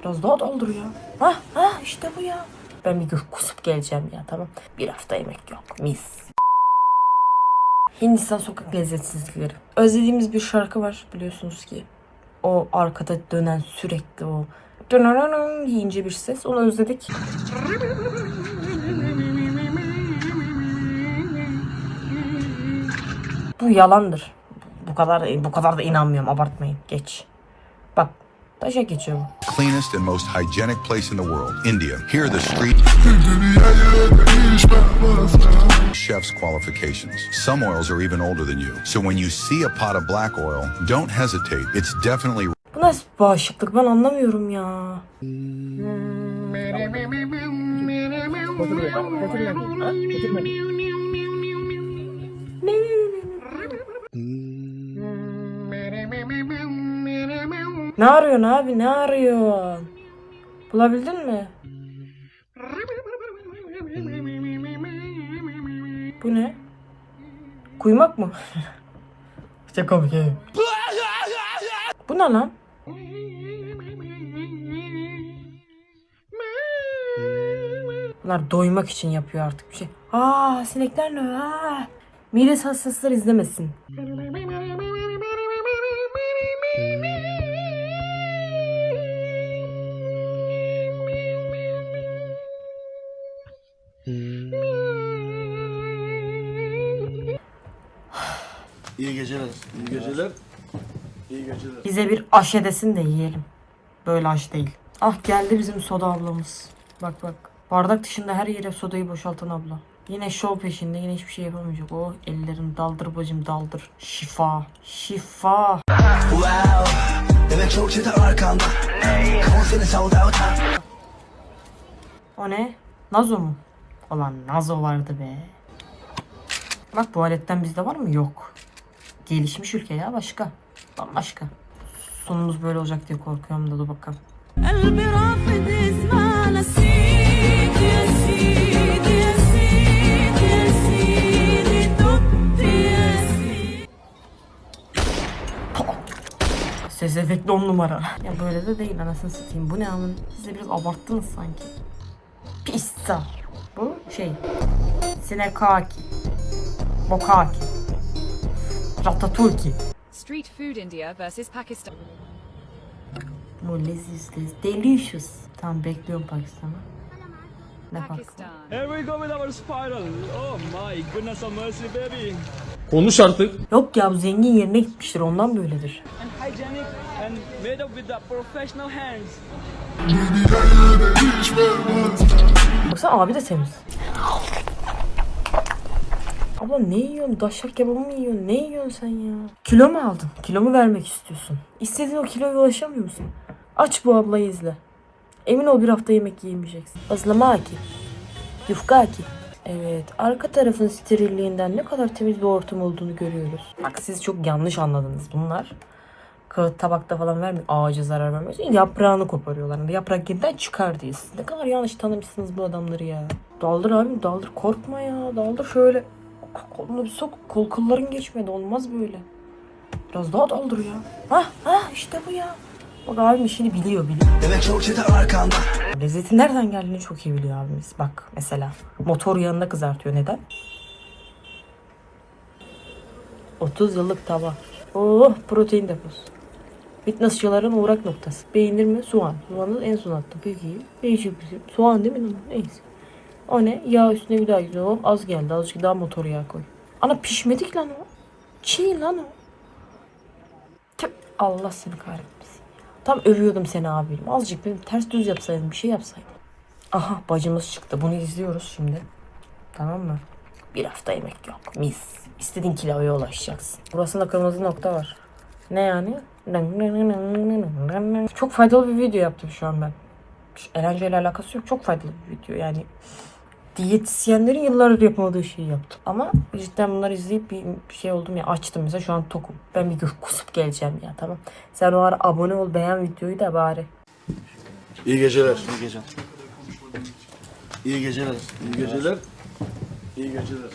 Biraz daha doldur ya. Hah hah işte bu ya. Ben bir gün kusup geleceğim ya tamam. Bir hafta yemek yok. Mis. Hindistan sokak lezzetsizlikleri. Özlediğimiz bir şarkı var biliyorsunuz ki. O arkada dönen sürekli o dönönönön deyince bir ses. Onu özledik. Bu yalandır. Bu kadar bu kadar da inanmıyorum. Abartmayın. Geç. Bak. Taşa geçiyor bu. cleanest and most hygienic place in the world, India. Here, the street chef's qualifications. Some oils are even older than you. So when you see a pot of black oil, don't hesitate. It's definitely Bu nasıl bağışıklık ben anlamıyorum ya. Ne arıyorsun abi ne arıyorsun? Bulabildin mi? Bu ne? Kuymak mı? Çok komik. Bu ne lan? Bunlar doymak için yapıyor artık bir şey. Aa sinekler ne? Aa. Mide hassaslar izlemesin. İyi geceler. İyi geceler. İyi geceler. Bize bir aşedesin de yiyelim. Böyle aş değil. Ah geldi bizim soda ablamız. Bak bak. Bardak dışında her yere sodayı boşaltan abla. Yine şov peşinde yine hiçbir şey yapamayacak. Oh ellerim daldır bacım daldır. Şifa. Şifa. Wow Demek çok çete arkanda Kavun seni sold out O ne? Nazo mu? Ulan Nazo vardı be. Bak bu aletten bizde var mı? Yok gelişmiş ülke ya başka. Bambaşka. Sonumuz böyle olacak diye korkuyorum da dur bakalım. Ses efekti on numara. Ya böyle de değil anasını satayım. Bu ne amın? Siz de biraz abarttınız sanki. Pizza. Bu şey. Sinekaki. Bokaki. Ratatouille. Street Food India versus Pakistan. Bu leziz leziz. Delicious. Tamam bekliyorum Pakistan'ı. Ne bak. Pakistan. Here we go with our spiral. Oh my goodness of mercy, baby. Konuş artık. Yok ya bu zengin yerine gitmiştir ondan böyledir. And hygienic and made up with the professional hands. Baksana abi de temiz. Abla ne yiyorsun? Daşak kebabı mı yiyorsun? Ne yiyorsun sen ya? Kilo mu aldın? Kilo mu vermek istiyorsun? İstediğin o kiloya ulaşamıyor musun? Aç bu ablayı izle. Emin ol bir hafta yemek yiyemeyeceksin. Azlamaki. Yufkaki. Evet, arka tarafın sterilliğinden ne kadar temiz bir ortam olduğunu görüyoruz. Bak siz çok yanlış anladınız bunlar. Kağıt tabakta falan vermiyor. Ağaca zarar vermiyor. Yaprağını koparıyorlar. Yani yaprak yeniden çıkar diye. Siz ne kadar yanlış tanımışsınız bu adamları ya. Daldır abi daldır. Korkma ya. Daldır şöyle. Kolunu bir sok. Kol kılların geçmedi. Olmaz böyle. Biraz daha daldır ya. Hah hah işte bu ya. Bak abim işini biliyor biliyor. Demek çok çete arkanda Lezzetin nereden geldiğini çok iyi biliyor abimiz. Bak mesela motor yanında kızartıyor. Neden? 30 yıllık tava. Oh protein deposu. Fitnessçıların uğrak noktası. Peynir mi? Soğan. Soğanı en son attım. Peki. Değişik bir şey. Soğan değil mi? Neyse. O ne? Yağ üstüne bir daha güzel. Hop az geldi. Azıcık daha motor yağı koy. Ana pişmedik lan o. Çiğ lan o. Tüh, Allah seni kahretmesin. Tam övüyordum seni abim. Azıcık benim ters düz yapsaydın bir şey yapsaydın. Aha bacımız çıktı. Bunu izliyoruz şimdi. Tamam mı? Bir hafta yemek yok. Mis. İstediğin kiloya ulaşacaksın. Burasında kırmızı nokta var. Ne yani? Çok faydalı bir video yaptım şu an ben. Eğlenceyle alakası yok. Çok faydalı bir video. Yani diyetisyenlerin yıllardır yapmadığı şeyi yaptım. Ama cidden bunları izleyip bir şey oldum ya açtım mesela şu an tokum. Ben bir gün kusup geleceğim ya tamam. Sen o ara abone ol beğen videoyu da bari. İyi geceler. İyi geceler. İyi geceler. İyi geceler. İyi geceler.